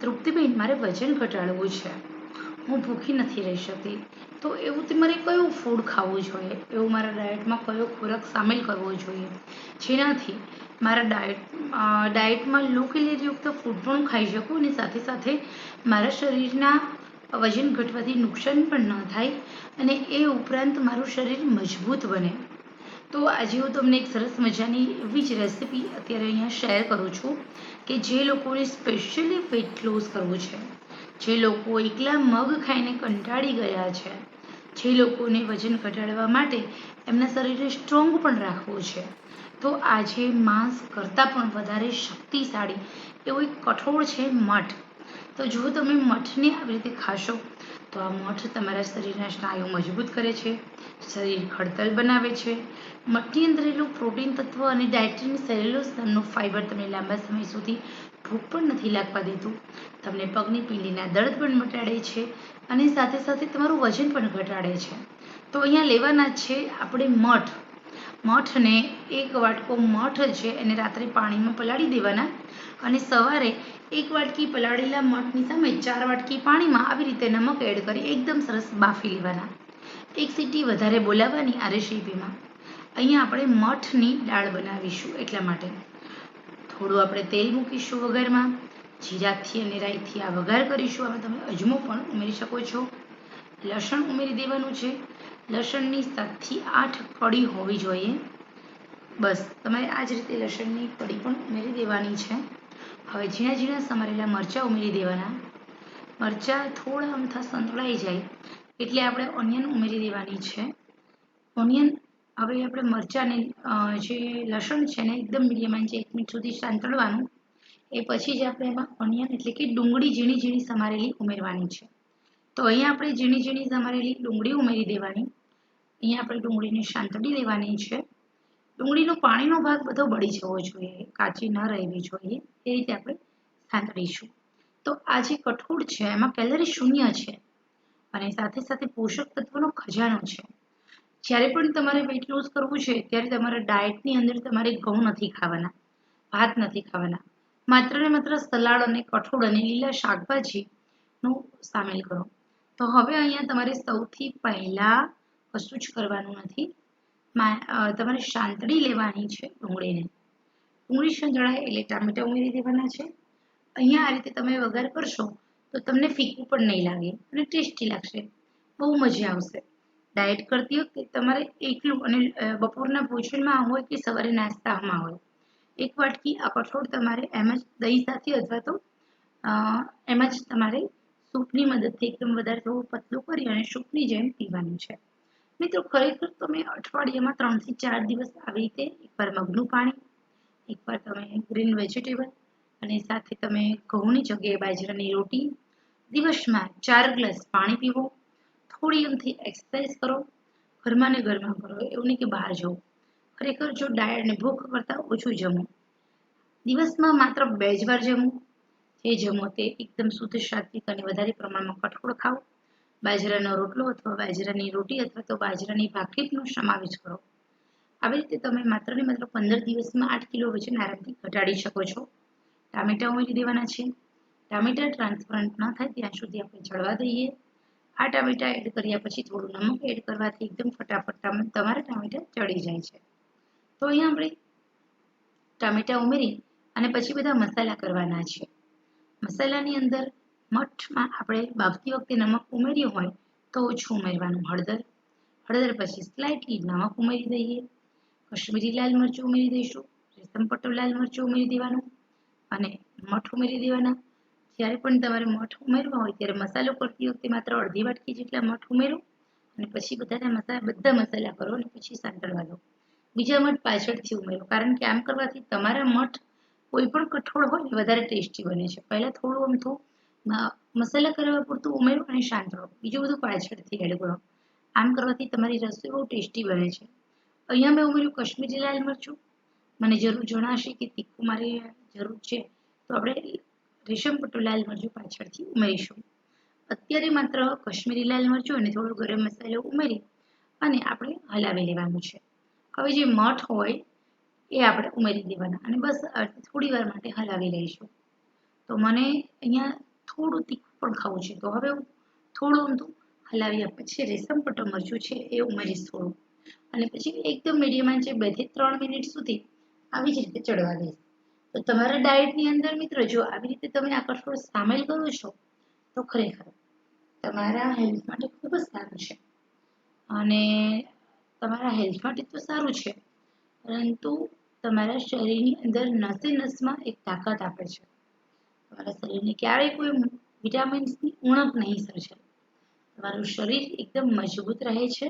તૃપ્તિબેન મારે વજન ઘટાડવું છે. હું ભૂખી નથી રહી શકતી. તો એવું તે મારે કયું ફૂડ ખાવું જોઈએ? એવું મારા ડાયટમાં કયો ખોરાક સામેલ કરવો જોઈએ? જેનાથી મારા ડાયટ ડાયટમાં લો કેલેરીયુક્ત ફૂડ પણ ખાઈ શકું અને સાથે સાથે મારા શરીરના વજન ઘટવાથી નુકસાન પણ ન થાય અને એ ઉપરાંત મારું શરીર મજબૂત બને. તો આજે હું તમને એક સરસ મજાની એવી જ રેસીપી અત્યારે અહીંયા શેર કરું છું. કે જે લોકોને સ્પેશિયલી વેટ લોસ કરવું છે. જે લોકો એકલા મગ ખાઈને કંટાળી ગયા છે. જે લોકોને વજન ઘટાડવા માટે એમના શરીરને સ્ટ્રોંગ પણ રાખવું છે. તો આજે માંસ કરતાં પણ વધારે શક્તિશાળી એવો એક કઠોળ છે મઠ. તો જો તમે મઠને આવી રીતે ખાશો તો આ મઠ તમારા શરીરના સ્નાયુ મજબૂત કરે છે, શરીર ખડતલ બનાવે છે. મઠની અંદર રહેલું પ્રોટીન તત્વ અને ડાયટ્રીન સેલ્યુલોસ નામનું ફાઇબર તમને લાંબા સમય સુધી ભૂખ પણ નથી લાગવા દેતું. તમને પગની પીંડીના દર્દ પણ મટાડે છે અને સાથે સાથે તમારું વજન પણ ઘટાડે છે. તો અહીંયા લેવાના છે આપણે મઠ. મઠને એક વાટકો મઠ છે એને રાત્રે પાણીમાં પલાળી દેવાના અને સવારે એક વાટકી પલાળેલા મઠની સામે ચાર વાટકી પાણીમાં આવી રીતે નમક એડ કરી એકદમ સરસ બાફી લેવાના. એક સીટી વધારે બોલાવવાની આ રેસીપીમાં. અહીંયા આપણે મઠની દાળ બનાવીશું એટલા માટે. થોડું આપણે તેલ મૂકીશું વઘારમાં, જીરાથી અને રાઈથી આ વઘાર કરીશું. આમાં તમે અજમો પણ ઉમેરી શકો છો. લસણ ઉમેરી દેવાનું છે. લસણની સાતથી આઠ કડી હોવી જોઈએ. બસ, તમારે આ જ રીતે લસણની કડી પણ ઉમેરી દેવાની છે. હવે ઝીણા ઝીણા સમારેલા મરચાં ઉમેરી દેવાના. મરચાં થોડા અમથા સંતળાઈ જાય એટલે આપણે ઓનિયન ઉમેરી દેવાની છે. ઓનિયન હવે આપણે મરચાંને જે લસણ છે ને એકદમ મીડિયમ આંચે એક મિનિટ સુધી સાંતળવાનું. એ પછી જ આપણે એમાં ઓનિયન એટલે કે ડુંગળી ઝીણી ઝીણી સમારેલી ઉમેરવાની છે. તો અહીંયા આપણે ઝીણી ઝીણી સમારેલી ડુંગળી ઉમેરી દેવાની. અહીંયા આપણે ડુંગળીને સાંતળી દેવાની છે. ડુંગળીનો પાણીનો ભાગ બધો બળી જવો જોઈએ, કાચી ન રહેવી જોઈએ, એ રીતે આપણે સાંતળીશું તો આ જે કઠોળ છે, એમાં કેલરી શૂન્ય છે અને સાથે સાથે પોષક તત્વોનો ખજાનો છે. જ્યારે પણ તમારે વેઇટ લોસ કરવું છે, ત્યારે તમારા ડાયટની અંદર તમારે ઘઉં નથી ખાવાના, ભાત નથી ખાવાના. માત્ર ને માત્ર સલાડ અને કઠોળ અને લીલા શાકભાજીનું સામેલ કરો. તો હવે અહીંયા તમારે સૌથી પહેલાં કશું જ કરવાનું નથી. તમારે શાંતળી લેવાની છે ડુંગળીને. ડુંગળી સંજળાય એટલે ટામેટા ઉમેરી દેવાના છે. અહીંયા આ રીતે તમે વઘાર કરશો તો તમને ફીકું પણ નહીં લાગે અને ટેસ્ટી લાગશે. બહુ મજા આવશે. ડાયટ કરતી વખતે તમારે એકલું અને બપોરના ભોજનમાં હોય કે સવારે નાસ્તામાં હોય. એક વાટકી આ કઠોળ તમારે એમ જ દહીં સાથે અથવા તો એમ જ તમારે સૂપની મદદથી એકદમ વધારે થોડું પતલું કરી અને સૂપની જેમ પીવાનું છે. મિત્રો ખરેખર તમે અઠવાડિયામાં ત્રણથી ચાર દિવસ આવી રીતે એકવાર મગનું પાણી એકવાર તમે ગ્રીન વેજીટેબલ અને સાથે તમે ઘઉંની જગ્યાએ બાજરાની રોટી, દિવસમાં ચાર ગ્લાસ પાણી પીવો, થોડી એમથી એક્સરસાઇઝ કરો, ઘરમાં ને ઘરમાં કરો, એવું નહીં કે બહાર જવું ખરેખર જો ડાયટ ને ભૂખ કરતાં ઓછું જમો. દિવસમાં માત્ર બે જ વાર જમવું જે જમો તે એકદમ શુદ્ધ સાત્વિક અને વધારે પ્રમાણમાં કઠોળ ખાઓ. બાજરાનો રોટલો અથવા બાજરાની રોટી અથવા તો બાજરાની ભાખરીનો સમાવેશ કરો. આવી રીતે તમે માત્ર ને માત્ર પંદર દિવસમાં આઠ કિલો વજન આરામથી ઘટાડી શકો છો. ટામેટા ઉમેરી દેવાના છે. ટામેટા ટ્રાન્સપરન્ટ ન થાય ત્યાં સુધી આપણે જળવા દઈએ. આ ટામેટા એડ કર્યા પછી થોડું નમક એડ કરવાથી એકદમ ફટાફટ તમારા ટામેટા ચડી જાય છે. તો અહીંયા આપણે ટામેટા ઉમેરી અને પછી બધા મસાલા કરવાના છે. મસાલાની અંદર મઠમાં આપણે બાફતી વખતે નમક ઉમેર્યું હોય તો ઓછું ઉમેરવાનું. હળદર. હળદર પછી સ્લાઇટલી નમક ઉમેરી દઈએ. કશ્મીરી લાલ મરચું ઉમેરી દઈશું. રેશમ પટ્ટો લાલ મરચું ઉમેરી દેવાનું. અને મઠ ઉમેરી દેવાના. જ્યારે પણ તમારે મઠ ઉમેરવા હોય ત્યારે મસાલો કરતી વખતે માત્ર અડધી વાટકી જેટલા મઠ ઉમેરો અને પછી બધા મસાલા બધા મસાલા કરો અને પછી સાંકળવા દો. બીજા મઠ પાછળથી ઉમેરો. કારણ કે આમ કરવાથી તમારા મઠ કોઈ પણ કઠોળ હોય વધારે ટેસ્ટી બને છે. પહેલાં થોડું અમથું મસાલા કરવા પૂરતું ઉમેરો અને શાંત રહો. બીજું બધું પાછળથી એડ કરો. આમ કરવાથી તમારી રસોઈ બહુ ટેસ્ટી બને છે. અહીંયા મેં ઉમેર્યું કશ્મીરી લાલ મરચું. મને જરૂર જણાશે કે તીખું મારે જરૂર છે. તો આપણે રેશમ પટ્ટું લાલ મરચું પાછળથી ઉમેરીશું. અત્યારે માત્ર કશ્મીરી લાલ મરચું અને થોડો ગરમ મસાલો ઉમેરી અને આપણે હલાવી લેવાનું છે. હવે જે મઠ હોય, એ આપણે ઉમેરી દેવાના. અને બસ થોડી વાર માટે હલાવી લઈશું. તો મને અહીંયા થોડું તીખું પણ ખાવું છે. તો હવે હું થોડું ઊંધું હલાવ્યા પછી રેશમ પટ્ટો મરચું છે એ ઉમેરીશ થોડું. અને પછી એકદમ મીડિયમ આંચે બેથી ત્રણ મિનિટ સુધી આવી જ રીતે ચડવા દઈશ. તો તમારા ડાયટની અંદર મિત્રો જો આવી રીતે તમે આ કઠોળ સામેલ કરો છો, તો ખરેખર તમારા હેલ્થ માટે ખૂબ જ સારું છે. અને તમારા હેલ્થ માટે તો સારું છે, પરંતુ તમારા શરીરની અંદર નસે નસમાં એક તાકાત આપે છે. તમારા શરીરને ક્યારેય કોઈ વિટામિન્સની ઉણપ નહીં સર્જાય તમારું શરીર એકદમ મજબૂત રહે છે.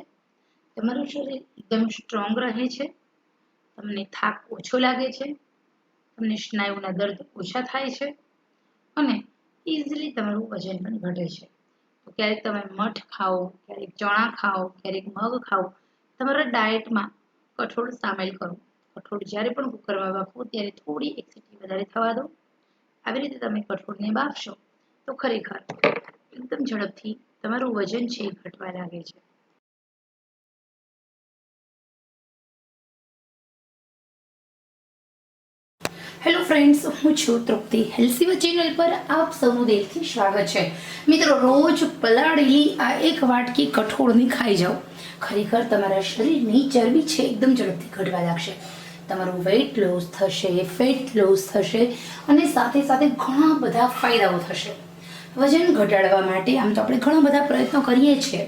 તમારું શરીર એકદમ સ્ટ્રોંગ રહે છે. તમને થાક ઓછો લાગે છે. તમને સ્નાયુના દર્દ ઓછા થાય છે. અને ઇઝીલી તમારું વજન પણ ઘટે છે. તો ક્યારેક તમે મઠ ખાઓ, ક્યારેક ચણા ખાઓ, ક્યારેક મગ ખાઓ, તમારા ડાયટમાં કઠોળ સામેલ કરો. કઠોળ જ્યારે પણ કુકરમાં બાફો, ત્યારે થોડી એક વધારે થવા દો. આવી રીતે તમે કઠોળને બાફશો, તો ખરેખર એકદમ ઝડપથી તમારું વજન છે એ ઘટવા લાગે છે. હેલો ફ્રેન્ડ્સ હું છું તૃપ્તિ. હેલ્સીવા ચેનલ પર આપ સૌનું દિલથી સ્વાગત છે. મિત્રો, રોજ પલાળેલી આ એક વાટકી કઠોળની ખાઈ જાઓ. ખરેખર તમારા શરીરની ચરબી છે એકદમ ઝડપથી ઘટવા લાગશે. તમારું વેઇટ લોસ થશે ફેટ લોસ થશે અને સાથે સાથે ઘણા બધા ફાયદાઓ થશે. વજન ઘટાડવા માટે આમ તો આપણે ઘણા બધા પ્રયત્નો કરીએ છીએ.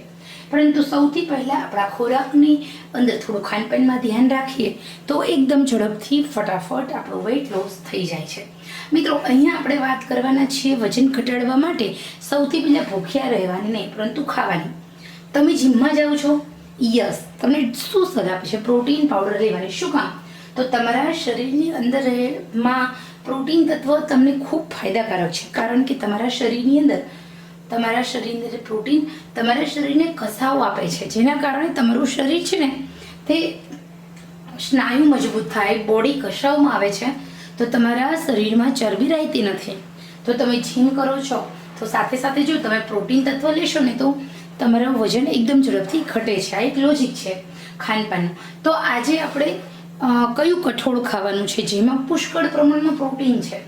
પરંતુ સૌથી પહેલાં આપણા ખોરાકની અંદર થોડું ખાનપાનમાં ધ્યાન રાખીએ તો એકદમ ઝડપથી ફટાફટ આપણો વેઇટ લોસ થઈ જાય છે. મિત્રો, અહીંયા આપણે વાત કરવાના છીએ વજન ઘટાડવા માટે સૌથી પહેલાં ભૂખ્યા રહેવાની નહીં, પરંતુ ખાવાની. તમે જીમમાં જાઓ છો? યસ તમને શું સલાહ છે? પ્રોટીન પાવડર લેવાની. શું કામ? તો તમારા શરીરની અંદરમાં પ્રોટીન તત્વ તમને ખૂબ ફાયદાકારક છે. કારણ કે તમારા શરીરની અંદર તમારા શરીરની પ્રોટીન તમારા શરીરને કસાઓ આપે છે. જેના કારણે તમારું શરીર છે ને તે સ્નાયુ મજબૂત થાય બોડી કસાવમાં આવે છે. તો તમારા શરીરમાં ચરબી રહેતી નથી. તો તમે જીમ કરો છો, તો સાથે સાથે જો તમે પ્રોટીન તત્વ લેશો ને તો તમારું વજન એકદમ ઝડપથી ઘટે છે. આ એક લોજિક છે ખાનપાનનું. તો આજે આપણે કયું કઠોળ ખાવાનું છે? જેમાં પુષ્કળ પ્રમાણમાં પ્રોટીન છે.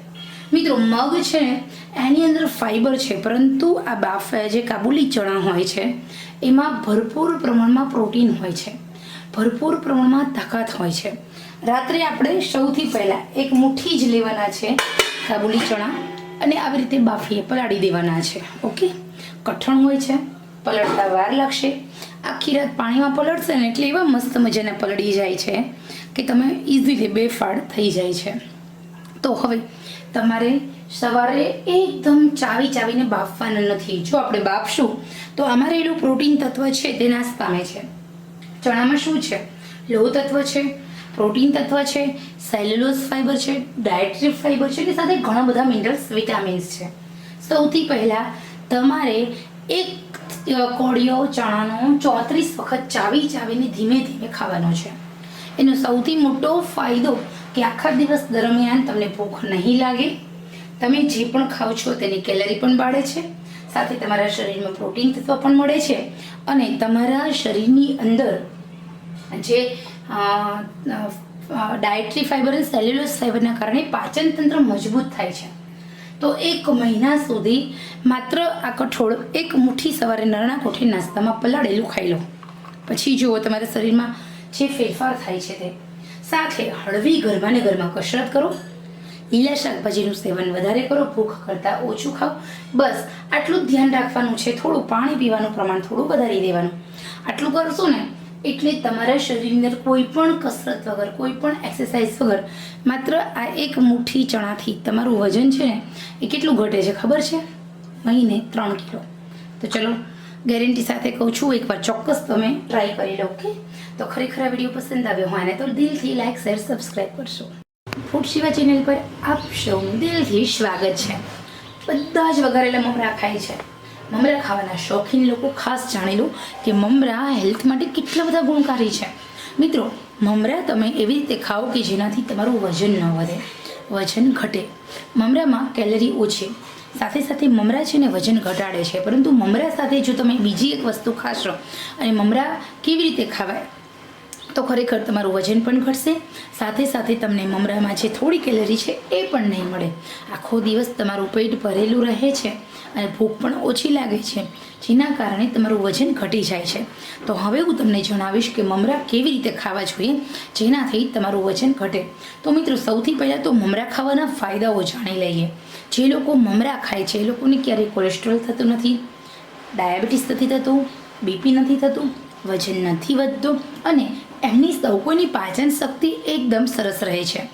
મિત્રો, મગ છે, એની અંદર ફાઈબર છે, પરંતુ આ બાફે જે કાબુલી ચણા હોય છે, એમાં ભરપૂર પ્રમાણમાં પ્રોટીન હોય છે. ભરપૂર પ્રમાણમાં તાકાત હોય છે. રાત્રે આપણે સૌથી પહેલાં એક મુઠ્ઠી જ લેવાના છે કાબુલી ચણા અને આવી રીતે બાફીએ, પલાળી દેવાના છે. ઓકે? કઠણ હોય છે, પલળતા વાર લાગશે. આખી રાત પાણીમાં પલળશે ને એટલે એવા મસ્ત મજાના પલળી જાય છે. કે તમે ઇઝીલી બે ફાડ થઈ જાય છે. તો હવે તમારે સવારે એકદમ ચાવી ચાવીને બાફવાના નથી. જો આપણે બાફશું, તો આમાં રહેલું પ્રોટીન તત્વ છે તે નાશ પામે છે. ચણામાં શું છે? લોહ તત્વ છે, પ્રોટીન તત્વ છે સેલ્યુલોઝ ફાઇબર છે ડાયટ્રી ફાઇબર છે અને સાથે ઘણા બધા મિનરલ્સ વિટામિન્સ છે. સૌથી પહેલાં તમારે એક કોળિયો ચણાનો ચોત્રીસ વખત ચાવી ચાવીને ધીમે ધીમે ખાવાનો છે. એનો સૌથી મોટો ફાયદો કે આખા દિવસ દરમિયાન તમને ભૂખ નહીં લાગે. તમે જે પણ ખાઓ છો તેની કેલરી પણ બાળે છે. સાથે તમારા શરીરમાં પ્રોટીન તત્વ પણ મળે છે. અને તમારા શરીરની અંદર જે ડાયટરી ફાઈબર અને સેલ્યુલોઝ ફાઈબરના કારણે પાચન તંત્ર મજબૂત થાય છે. તો એક મહિના સુધી માત્ર આ કઠોળ એક મુઠ્ઠી સવારે નરણા કોઠી નાસ્તામાં પલાળેલું ખાઈ લો. પછી જુઓ તમારા શરીરમાં જે ફેરફાર થાય છે તે. સાથે હળવી ગરબાને ગરમા કસરત કરો. લીલા શાકભાજીનું સેવન વધારે કરો, ભૂખ કરતાં ઓછું ખાઓ. બસ, આટલું જ ધ્યાન રાખવાનું છે. થોડું પાણી પીવાનું પ્રમાણ થોડું વધારી દેવાનું. આટલું કરશો ને, એટલે તમારા શરીરની અંદર કોઈ પણ કસરત વગર, કોઈ પણ એક્સરસાઇઝ વગર, માત્ર આ એક મુઠ્ઠી ચણાથી તમારું વજન છે ને, એ કેટલું ઘટે છે ખબર છે? મહિને ત્રણ કિલો. તો ચલો ગેરંટી સાથે કહું છું, એકવાર ચોક્કસ તમે ટ્રાય કરી લો ઓકે તો ખરેખર આ વીડિયો પસંદ આવ્યો હોય ને, તો દિલથી લાઈક શેર સબસ્ક્રાઈબ કરશો. ફૂડ શિવા ચેનલ પર આપ સૌનું દિલથી સ્વાગત છે. બધા જ વઘારેલા મમરા ખાય છે. મમરા ખાવાના શોખીન લોકો ખાસ જાણી લો કે મમરા હેલ્થ માટે કેટલા બધા ગુણકારી છે. મિત્રો, મમરા તમે એવી રીતે ખાઓ કે જેનાથી તમારું વજન ન વધે. વજન ઘટે. મમરામાં કેલરી ઓછી સાથે સાથે મમરા છે ને વજન ઘટાડે છે. પરંતુ મમરા સાથે જો તમે બીજી એક વસ્તુ ખાશો અને મમરા કેવી રીતે ખાવાય? તો ખરેખર તમારું વજન પણ ઘટશે. સાથે સાથે તમને મમરામાં જે થોડી કેલરી છે એ પણ નહીં મળે. આખો દિવસ તમારું પેટ ભરેલું રહે છે અને ભૂખ પણ ઓછી લાગે છે, જેના કારણે તમારું વજન ઘટી જાય છે. તો હવે હું તમને જણાવીશ કે મમરા કેવી રીતે ખાવા જોઈએ, જેનાથી તમારું વજન ઘટે. તો મિત્રો, સૌથી પહેલાં તો મમરા ખાવાના ફાયદાઓ જાણી લઈએ. જે લોકો મમરા ખાય છે, એ લોકોને ક્યારેય કોલેસ્ટ્રોલ થતું નથી, ડાયાબિટીસ નથી થતું બીપી નથી થતું, વજન નથી વધતું અને એમની સૌ કોઈની પાચન શક્તિ એકદમ સરસ રહે છે.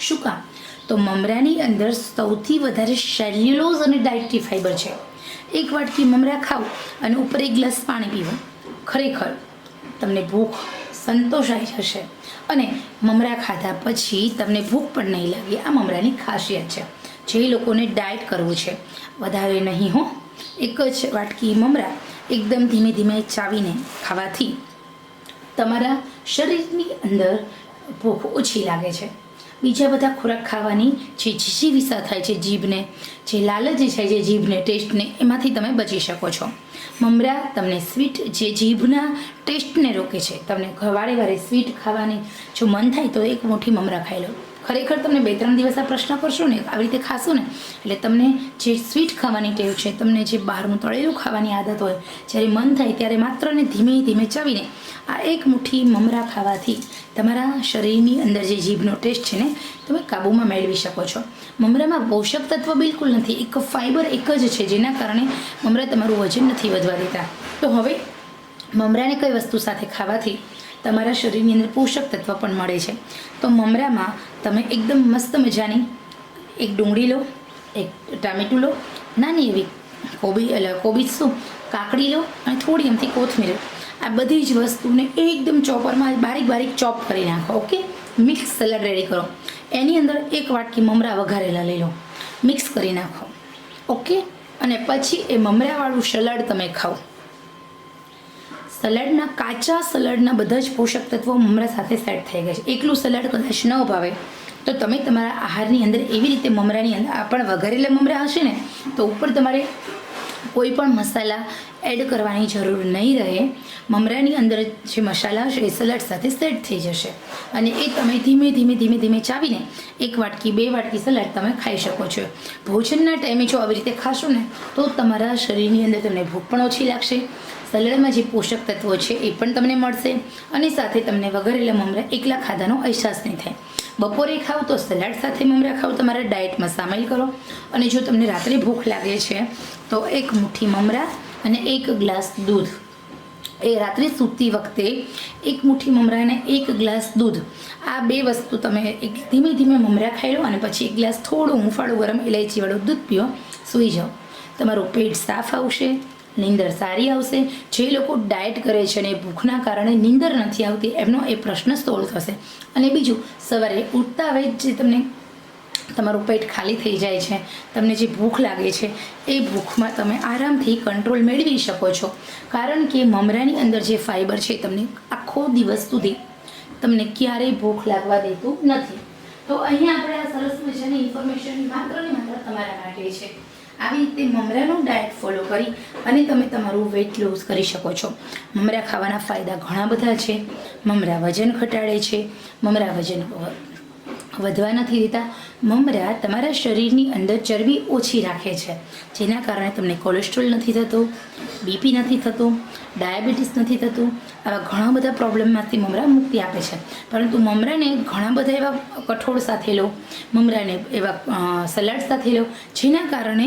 શું કામ? તો મમરાની અંદર સૌથી વધારે સેલ્યુલોઝ અને ડાયટરી ફાઈબર છે. એક વાટકી મમરા ખાવ અને ઉપર એક ગ્લાસ પાણી પીવું. ખરેખર, તમને ભૂખ સંતોષાઈ જશે અને મમરા ખાધા પછી તમને ભૂખ પણ નહીં લાગે. આ મમરાની ખાસિયત છે. જે લોકોને ડાયટ કરવું છે. વધારે નહીં હો. એક જ વાટકી મમરા એકદમ ધીમે ધીમે ચાવીને ખાવાથી તમારા શરીરની અંદર ભૂખ ઓછી લાગે છે. બીજા બધા ખોરાક ખાવાની જે જીજીવિસા થાય છે જીભને, જે લાલચ છે જે જીભને, ટેસ્ટને, એમાંથી તમે બચી શકો છો. મમરા તમને સ્વીટ જે જીભના ટેસ્ટને રોકે છે. તમને વારે વારે સ્વીટ ખાવાની જો મન થાય તો એક મોટી મમરા ખાઈ લો. ખરેખર તમને બે ત્રણ દિવસ આ પ્રશ્ન કરશો ને, આવી રીતે ખાશો ને, એટલે તમને જે સ્વીટ ખાવાની ટેવ છે, તમને જે બહારનું તળેલું ખાવાની આદત હોય, જ્યારે મન થાય ત્યારે માત્ર ને ધીમે ધીમે ચાવીને, આ એક મુઠ્ઠી મમરા ખાવાથી તમારા શરીરની અંદર જે જીભનો ટેસ્ટ છે ને, તમે કાબૂમાં મેળવી શકો છો. મમરામાં પોષક તત્વ બિલકુલ નથી, એક ફાઇબર એક જ છે, જેના કારણે મમરા તમારું વજન નથી વધવા દેતા. તો હવે મમરાને કઈ વસ્તુ સાથે ખાવાથી તમારા શરીરની અંદર પોષક તત્વ પણ મળે છે. તો મમરામાં તમે એકદમ મસ્ત મજાની એક ડુંગળી લો, એક ટામેટું લો, નાની એવી કોબી એટલે કોબીજ શું? કાકડી લો અને થોડી એમથી કોથમીર. આ બધી જ વસ્તુને એકદમ ચોપરમાં બારીક બારીક ચોપ કરી નાખો, ઓકે? મિક્સ સલાડ રેડી કરો. એની અંદર એક વાટકી મમરા વઘારેલા લઈ લો. મિક્સ કરી નાખો, ઓકે? અને પછી એ મમરાવાળું સલાડ તમે ખાઓ. સલાડના કાચા સલાડના બધા જ પોષક તત્વો મમરા સાથે સેટ થઈ ગયા છે. એકલું સલાડ કદાચ ન ભાવે, તો તમે તમારા આહારની અંદર એવી રીતે મમરાની અંદર પણ વઘારેલા મમરા હશે ને, તો ઉપર તમારે કોઈ પણ મસાલા એડ કરવાની જરૂર નહીં રહે. મમરાની અંદર જે મસાલા હશે, એ સલાડ સાથે સેટ થઈ જશે. અને એ તમે ધીમે ધીમે ધીમે ધીમે ચાવીને એક વાટકી, બે વાટકી સલાડ તમે ખાઈ શકો છો. ભોજનના ટાઈમે જો આવી રીતે ખાશો ને, તો તમારા શરીરની અંદર તમને ભૂખ પણ ઓછી લાગશે સલાડમાં જે પોષક તત્વો છે એ પણ તમને મળશે અને સાથે તમને વઘારેલા મમરા એકલા ખાધાનો અહેસાસ નહીં થાય. બપોરે ખાવ તો સલાડ સાથે મમરા ખાવ, તમારા ડાયટમાં સામેલ કરો. અને જો તમને રાત્રે ભૂખ લાગે છે, તો એક મુઠ્ઠી મમરા અને એક ગ્લાસ દૂધ. એ રાત્રે સૂતી વખતે એક મુઠ્ઠી મમરા અને એક ગ્લાસ દૂધ. આ બે વસ્તુ તમે એક ધીમે ધીમે મમરા ખાઈ લો અને પછી એક ગ્લાસ થોડું હુંફાળું ગરમ ઇલાયચીવાળું દૂધ પીઓ, સૂઈ જાઓ. તમારું પેટ સાફ આવશે. નીંદર સારી આવશે? જે લોકો ડાયટ કરે છે અને ભૂખના કારણે નીંદર નથી આવતી, એમનો એ પ્રશ્ન સોલ્વ થશે. અને બીજું, સવારે ઉઠતા હવે જે તમને તમારું પેટ ખાલી થઈ જાય છે, તમને જે ભૂખ લાગે છે, એ ભૂખમાં તમે આરામથી કંટ્રોલ મેળવી શકો છો. કારણ કે મમરાની અંદર જે ફાઈબર છે તમને આખો દિવસ સુધી તમને ક્યારેય ભૂખ લાગવા દેતું નથી. તો અહીંયા આપણે આ સરસ મજાની ઇન્ફોર્મેશન માત્ર ને માત્ર તમારા માટે છે. આવી રીતે મમરાનો ડાયટ ફોલો કરી અને તમે તમારું વેઇટ લોસ કરી શકો છો. મમરા ખાવાના ફાયદા ઘણા બધા છે. મમરા વજન ઘટાડે છે. મમરા વજન વધવા નથી દેતા. મમરા તમારા શરીરની અંદર ચરબી ઓછી રાખે છે. જેના કારણે તમને કોલેસ્ટ્રોલ નથી થતો બીપી નથી થતું ડાયાબિટીસ નથી થતું આવા ઘણા બધા પ્રોબ્લેમમાંથી મમરા મુક્તિ આપે છે. પરંતુ મમરાને ઘણા બધા એવા કઠોળ સાથે લો, મમરાને એવા સલાડ સાથે લો, જેના કારણે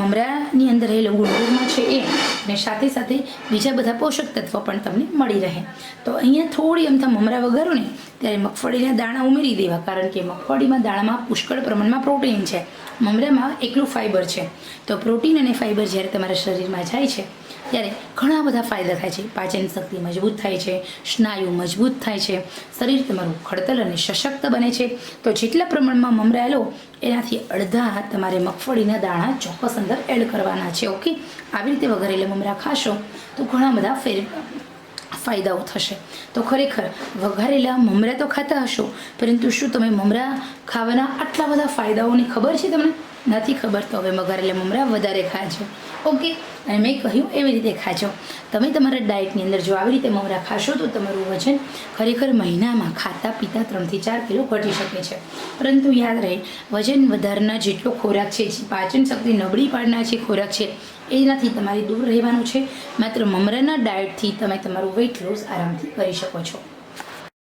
મમરાની અંદર રહેલો ગુણધર્મ છે એ અને સાથે સાથે બીજા બધા પોષક તત્વો પણ તમને મળી રહે. તો અહીંયા થોડી અમથા મમરા વઘારો ને, ત્યારે મગફળીના દાણા ઉમેરી દેવા, કારણ કે મગફળીમાં દાણામાં પુષ્કળ પ્રમાણમાં પ્રોટીન છે. મમરામાં એકલું ફાઈબર છે. તો પ્રોટીન અને ફાઈબર જ્યારે તમારા શરીરમાં જાય છે, ત્યારે ઘણા બધા ફાયદા થાય છે. પાચન શક્તિ મજબૂત થાય છે, સ્નાયુ મજબૂત થાય છે, શરીર તમારું ખડતલ અને સશક્ત બને છે. તો જેટલા પ્રમાણમાં મમરા લો એનાથી અડધા તમારે મગફળીના દાણા ચોક્કસ અંદર એડ કરવાના છે, ઓકે? આવી રીતે વઘારેલા મમરા ખાશો, તો ઘણા બધા ફેર ફાયદાઓ થશે. તો ખરેખર, વઘારેલા મમરા તો ખાતા હશો, પરંતુ શું તમે મમરા ખાવાના આટલા બધા ફાયદાઓની ખબર છે તમને? નથી ખબર તો હવે વઘારેલા મમરા વધારે ખાજો. ઓકે? અને મેં કહ્યું એવી રીતે ખાજો. તમે તમારા ડાયટની અંદર જો આવી રીતે મમરા ખાશો તો તમારું વજન ખરેખર મહિનામાં ખાતા પીતા ત્રણથી ચાર કિલો ઘટી શકે છે. પરંતુ યાદ રહે, વજન વધારના જેટલો ખોરાક છે, જે પાચન શક્તિ નબળી પાડનાર જે ખોરાક છે, એનાથી તમારે દૂર રહેવાનું છે. માત્ર મમરાના ડાયટથી તમે તમારું વેઇટ લોસ આરામથી કરી શકો છો.